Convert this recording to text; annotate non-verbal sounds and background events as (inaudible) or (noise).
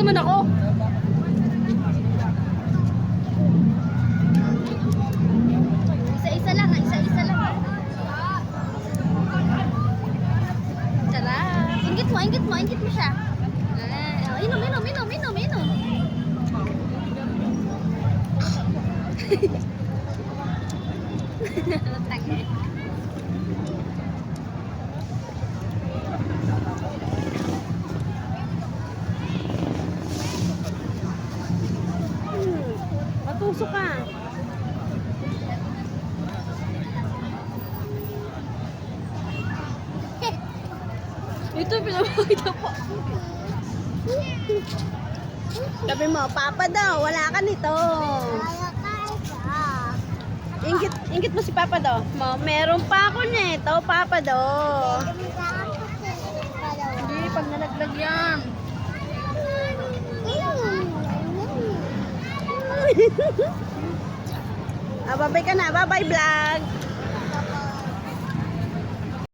naman ako. Isa-isa lang, isa-isa lang. Sarap. Ingit mo, ingit mo, ingit mo siya. Ah, oh, inom, inom, inom, inom, inom. (laughs) Matuso ka. (laughs) Ito, pinapakita po. Sabi mo, Papa daw, wala ka nito. Ingit, ingit mo si Papa daw. Mo, meron pa ako nito, Papa daw. Hindi, pag nalaglag yan. Ah, babay ka na. Bye-bye, vlog.